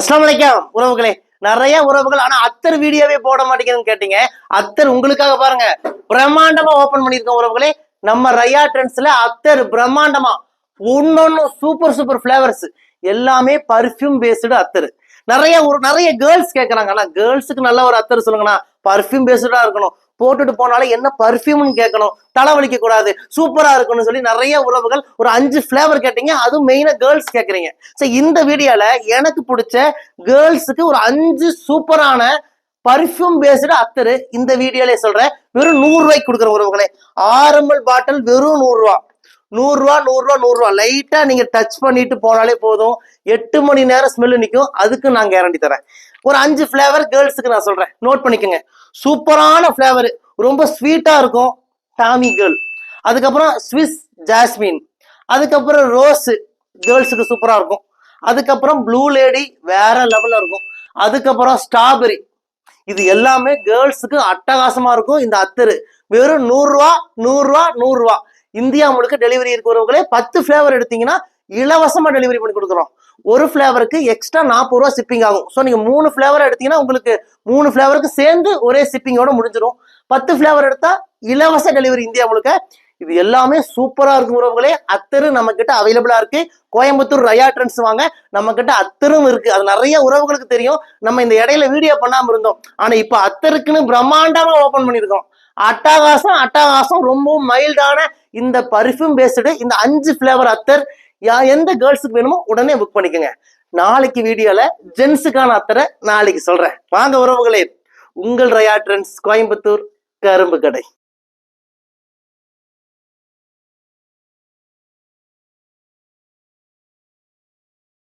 அஸ்லாம் வலைக்கம் உறவுகளே. நிறைய உறவுகள் ஆனா அத்தர் வீடியோவே போட மாட்டேங்குதுன்னு கேட்டீங்க. அத்தர் உங்களுக்காக பாருங்க. பிரம்மாண்டமா ஓபன் பண்ணிருக்கோம் உறவுகளே. நம்ம ரயா ட்ரெண்ட்ஸ்ல அத்தர் பிரம்மாண்டமா ஒன்னொன்னு சூப்பர் சூப்பர் ஃபிளேவர்ஸ் எல்லாமே பர்ஃப்யூம் பேஸ்டு அத்தர். நிறைய ஒரு நிறைய கேர்ள்ஸ் கேட்கறாங்க ஆனா கேர்ள்ஸுக்கு நல்ல ஒரு அத்தர் சொல்லுங்கண்ணா. பர்ஃப்யூம் பேஸ்டா இருக்கணும். போட்டுட்டு போனாலே என்ன பர்ஃப்யூம்னு கேட்கணும். தலைவலிக்க கூடாது. சூப்பரா இருக்கணும்னு சொல்லி நிறைய உறவுகள் ஒரு அஞ்சு ஃபிளேவர் கேட்டீங்க அதுவும் மெயினா கேர்ள்ஸ் கேட்குறீங்க. ஸோ இந்த வீடியோல எனக்கு பிடிச்ச கேர்ள்ஸுக்கு ஒரு அஞ்சு சூப்பரான பர்ஃப்யூம் பேஸ்டு அத்தரு இந்த வீடியோலே சொல்றேன். வெறும் நூறு ரூபாய்க்கு கொடுக்குற உறவுகளே. ஆரம்பல் பாட்டில் வெறும் நூறு நூறுரூவா நூறு ரூபா நூறு ரூபா நூறு லைட்டா நீங்க டச் பண்ணிட்டு போனாலே போதும். எட்டு மணி நேரம் ஸ்மெல்லு நிற்கும் அதுக்கு நான் கேரண்டி தரேன். ஒரு அஞ்சு ஃப்ளேவர் கேர்ள்ஸுக்கு நான் சொல்கிறேன் நோட் பண்ணிக்கோங்க. சூப்பரான ஃப்ளேவர் ரொம்ப ஸ்வீட்டாக இருக்கும் டாமி கேர்ள் அதுக்கப்புறம் ஸ்விஸ் ஜாஸ்மின் அதுக்கப்புறம் ரோஸு கேர்ள்ஸுக்கு சூப்பராக இருக்கும். அதுக்கப்புறம் ப்ளூ லேடி வேற லெவலில் இருக்கும். அதுக்கப்புறம் ஸ்ட்ராபெரி இது எல்லாமே கேர்ள்ஸுக்கு அட்டகாசமாக இருக்கும். இந்த அத்தரு வெறும் நூறுரூவா நூறுரூவா நூறுரூவா. இந்தியா முழுக்க டெலிவரி இருக்கிறவங்களே பத்து ஃப்ளேவர் எடுத்தீங்கன்னா இலவசமாக டெலிவரி பண்ணி கொடுக்குறோம். ஒரு ஃப்ளேவருக்கு எக்ஸ்ட்ரா நாற்பது ரூபா ஷிப்பிங் ஆகும். ஸோ நீங்கள் மூணு ஃப்ளேவர் எடுத்தீங்கன்னா உங்களுக்கு மூணு ஃப்ளேவருக்கு சேர்ந்து ஒரே ஷிப்பிங்கோட முடிஞ்சிடும் பத்து ஃப்ளேவர் எடுத்தால் இலவச டெலிவரி இந்தியா முழுக்க. இது எல்லாமே சூப்பராக இருக்கும் உறவுகளே. அத்தரு நம்ம கிட்ட அவைலபிளாக இருக்கு. கோயம்புத்தூர் ரயா ட்ரெண்ட்ஸ் வாங்க. நம்ம கிட்ட அத்தரும் இருக்கு. அது நிறைய உறவுகளுக்கு தெரியும். நம்ம இந்த இடையில வீடியோ பண்ணாமல் இருந்தோம். ஆனால் இப்போ அத்தருக்குன்னு பிரம்மாண்டமாக ஓப்பன் பண்ணியிருக்கோம். அட்டகாசம் அட்டகாசம் ரொம்பவும் மைல்டான இந்த பர்ஃப்யூம் பேஸ்டு இந்த அஞ்சு ஃப்ளேவர் அத்தர் எந்த கேர்ள்ஸுக்கு வேணுமோ உடனே புக் பண்ணிக்கோங்க. நாளைக்கு வீடியோல ஜென்ஸுக்கான அத்தரை நாளைக்கு சொல்றேன். வாங்க உறவுகளே உங்கள் ரயா ட்ரெண்ட்ஸ் கோயம்புத்தூர் கரும்பு கடை.